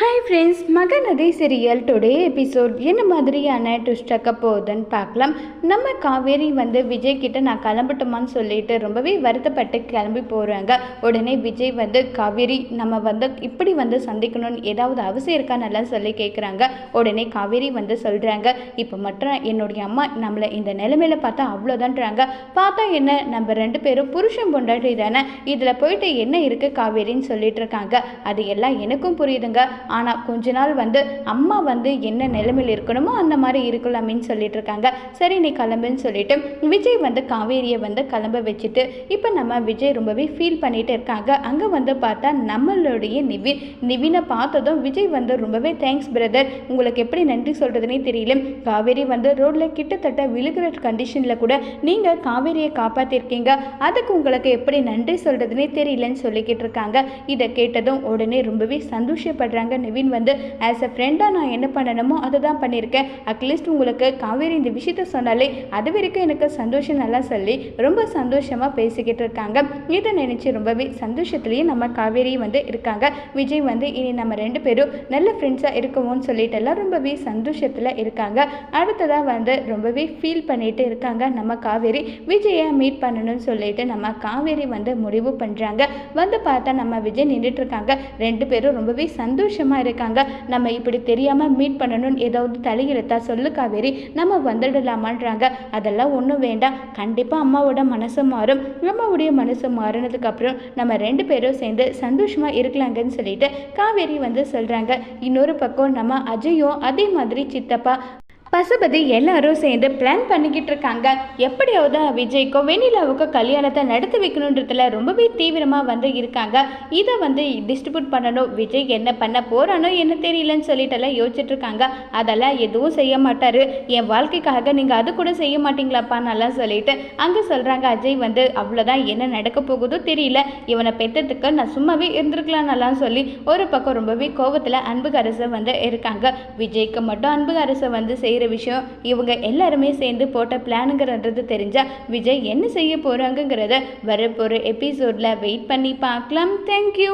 Hi friends Mahanadi serial today episode என்ன மாதிரியான ட்விஸ்டக்க போகுதுன்னு பார்க்கலாம். நம்ம காவேரி வந்து விஜய் கிட்ட நான் கிளம்பட்டுமான்னு சொல்லிட்டு ரொம்பவே வருத்தப்பட்டு கிளம்பி போகிறாங்க உடனே விஜய் வந்து காவேரி நம்ம வந்து இப்படி வந்து சந்திக்கணும்னு ஏதாவது அவசியம் இருக்கா நல்லா சொல்லி கேட்குறாங்க உடனே காவேரி வந்து சொல்கிறாங்க இப்போ மட்டும் என்னுடைய அம்மா நம்மளை இந்த நிலைமையில பார்த்தா அவ்வளோதான்றாங்க பார்த்தா என்ன நம்ம ரெண்டு பேரும் புருஷன் பொண்டாட்டி தானே. இதில் போயிட்டு என்ன இருக்குது காவேரின்னு சொல்லிட்டு இருக்காங்க. அது எல்லாம் எனக்கும் புரியுதுங்க. ஆனால் கொஞ்ச நாள் வந்து அம்மா வந்து என்ன நிலைமையில் இருக்கணுமோ அந்த மாதிரி இருக்கலாமின்னு சொல்லிட்டு இருக்காங்க. சரி நீ கிளம்புன்னு சொல்லிட்டு விஜய் வந்து காவேரியை வந்து கிளம்ப வச்சுட்டு இப்போ நம்ம விஜய் ரொம்பவே ஃபீல் பண்ணிட்டு இருக்காங்க. அங்கே வந்து பார்த்தா நம்மளுடைய நிவின் நிவினை பார்த்ததும் விஜய் வந்து ரொம்பவே தேங்க்ஸ் பிரதர் உங்களுக்கு எப்படி நன்றி சொல்கிறதுனே தெரியல. காவேரி வந்து ரோட்டில் கிட்டத்தட்ட விழுகிற கண்டிஷனில் கூட நீங்கள் காவேரியை காப்பாற்றிருக்கீங்க அதுக்கு உங்களுக்கு எப்படி நன்றி சொல்கிறதுனே தெரியலன்னு சொல்லிக்கிட்டு இருக்காங்க. இதை கேட்டதும் உடனே ரொம்பவே சந்தோஷப்படுறாங்க நிவின் வந்து ஆஸ் அ ஃப்ரெண்டாக நான் என்ன பண்ணணுமோ அதை தான் பண்ணியிருக்கேன் அட்லீஸ்ட் உங்களுக்கு காவேரி இந்த விஷயத்த சொன்னாலே அது வரைக்கும் எனக்கு சந்தோஷம் நல்லா சொல்லி ரொம்ப சந்தோஷமாக பேசிக்கிட்டு இருக்காங்க. இதை நினச்சி ரொம்பவே சந்தோஷத்துலேயே நம்ம காவேரி வந்து இருக்காங்க. விஜய் வந்து இனி நம்ம ரெண்டு பேரும் நல்ல ஃப்ரெண்ட்ஸாக இருக்கவும்னு சொல்லிட்டு எல்லாம் ரொம்பவே சந்தோஷத்தில் இருக்காங்க. அடுத்ததாக வந்து ரொம்பவே ஃபீல் பண்ணிட்டு இருக்காங்க நம்ம காவேரி. விஜயை மீட் பண்ணணும்னு சொல்லிட்டு நம்ம காவேரி வந்து முடிவு பண்ணுறாங்க வந்து பார்த்தா நம்ம விஜய் நின்றுட்டு இருக்காங்க. ரெண்டு பேரும் ரொம்பவே சந்தோஷம் சந்தோஷமாக இருக்காங்க. நம்ம இப்படி தெரியாமல் மீட் பண்ணணும்னு ஏதாவது தலையெழுத்தா சொல்லு காவேரி நம்ம வந்துடலாமான்றாங்க. அதெல்லாம் ஒன்றும் வேண்டாம். கண்டிப்பாக அம்மாவோட மனசு மாறும். அம்மாவுடைய மனசு மாறினதுக்கப்புறம் நம்ம ரெண்டு பேரும் சேர்ந்து சந்தோஷமாக இருக்கலாங்கன்னு சொல்லிட்டு காவேரி வந்து சொல்கிறாங்க இன்னொரு பக்கம் நம்ம அஜயும் அதே மாதிரி சித்தப்பா பசுபதி எல்லாரும் சேர்ந்து பிளான் பண்ணிக்கிட்டு இருக்காங்க. எப்படியாவது விஜய்க்கோ வெண்ணிலாவுக்கோ கல்யாணத்தை நடத்தி வைக்கணுன்றதுல ரொம்பவே தீவிரமாக வந்து இருக்காங்க. இதை வந்து டிஸ்ட்ரிபியூட் பண்ணணும். விஜய் என்ன பண்ண போகிறானோ என்ன தெரியலன்னு சொல்லிட்டு எல்லாம் யோசிச்சுட்டு இருக்காங்க. அதெல்லாம் எதுவும் செய்ய மாட்டார். என் வாழ்க்கைக்காக நீங்கள் அது கூட செய்ய மாட்டீங்களாப்பா நல்லா சொல்லிட்டு அங்கே சொல்கிறாங்க அஜய் வந்து அவ்வளோதான் என்ன நடக்க போகுதோ தெரியல. இவனை பெற்றதுக்கு நான் சும்மாவே இருந்திருக்கலாம் சொல்லி ஒரு பக்கம் ரொம்பவே கோவத்தில் அன்புகரசை வந்து இருக்காங்க. விஜய்க்கு மட்டும் அன்புகரசை வந்து செய்ய செய்கிற விஷயம் இவங்க எல்லாருமே சேர்ந்து போட்ட பிளானுங்கிறது தெரிஞ்சால் விஜய் என்ன செய்ய போகிறாங்கங்கிறத வரப்போகிற எபிசோடில் வெயிட் பண்ணி பார்க்கலாம். தேங்க்யூ